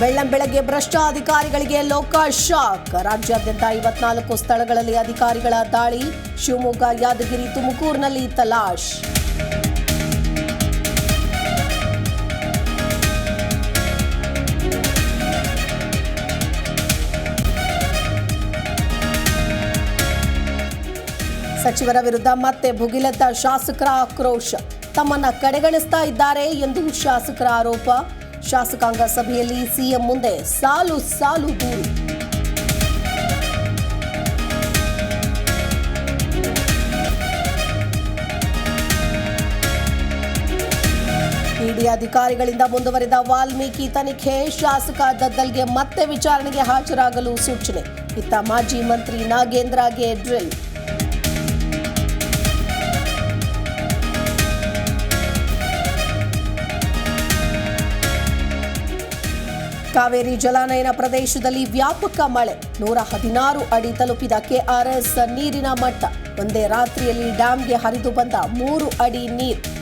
ಬೆಳ್ಳಂಬೆಳಗ್ಗೆ ಭ್ರಷ್ಟ ಅಧಿಕಾರಿಗಳಿಗೆ ಲೋಕ ಶಾಕ್ ರಾಜ್ಯಾದ್ಯಂತ ಐವತ್ನಾಲ್ಕು ಸ್ಥಳಗಳಲ್ಲಿ ಅಧಿಕಾರಿಗಳ ದಾಳಿ. ಶಿವಮೊಗ್ಗ, ಯಾದಗಿರಿ, ತುಮಕೂರಿನಲ್ಲಿ ತಲಾಶ್. ಸಚಿವರ ವಿರುದ್ಧ ಮತ್ತೆ ಭುಗಿಲೆದ್ದ ಶಾಸಕರ ಆಕ್ರೋಶ. ತಮ್ಮನ್ನ ಕಡೆಗಣಿಸ್ತಾ ಇದ್ದಾರೆ ಎಂದು ಶಾಸಕರ ಆರೋಪ. ಶಾಸಕಾಂಗ ಸಭೆಯಲ್ಲಿ ಸಿಎಂ ಮುಂದೆ ಸಾಲು ಸಾಲು ದೂರು. ಇಡಿ ಅಧಿಕಾರಿಗಳಿಂದ ಮುಂದುವರಿದ ವಾಲ್ಮೀಕಿ ತನಿಖೆ ಶಾಸಕ ದದ್ದಲ್ಗೆ ಮತ್ತೆ ವಿಚಾರಣೆಗೆ ಹಾಜರಾಗಲು ಸೂಚನೆ. ಇತ್ತ ಮಾಜಿ ಮಂತ್ರಿ ನಾಗೇಂದ್ರಗೆ ಡ್ರಿಲ್. ಕಾವೇರಿ ಜಲಾನಯನ ಪ್ರದೇಶದಲ್ಲಿ ವ್ಯಾಪಕ ಮಳೆ. ನೂರ ಹದಿನಾರು ಅಡಿ ತಲುಪಿದ ಕೆಆರ್ಎಸ್ ನೀರಿನ ಮಟ್ಟ. ಒಂದೇ ರಾತ್ರಿಯಲ್ಲಿ ಡ್ಯಾಂಗೆ ಹರಿದು ಬಂದ ಮೂರು ಅಡಿ ನೀರು.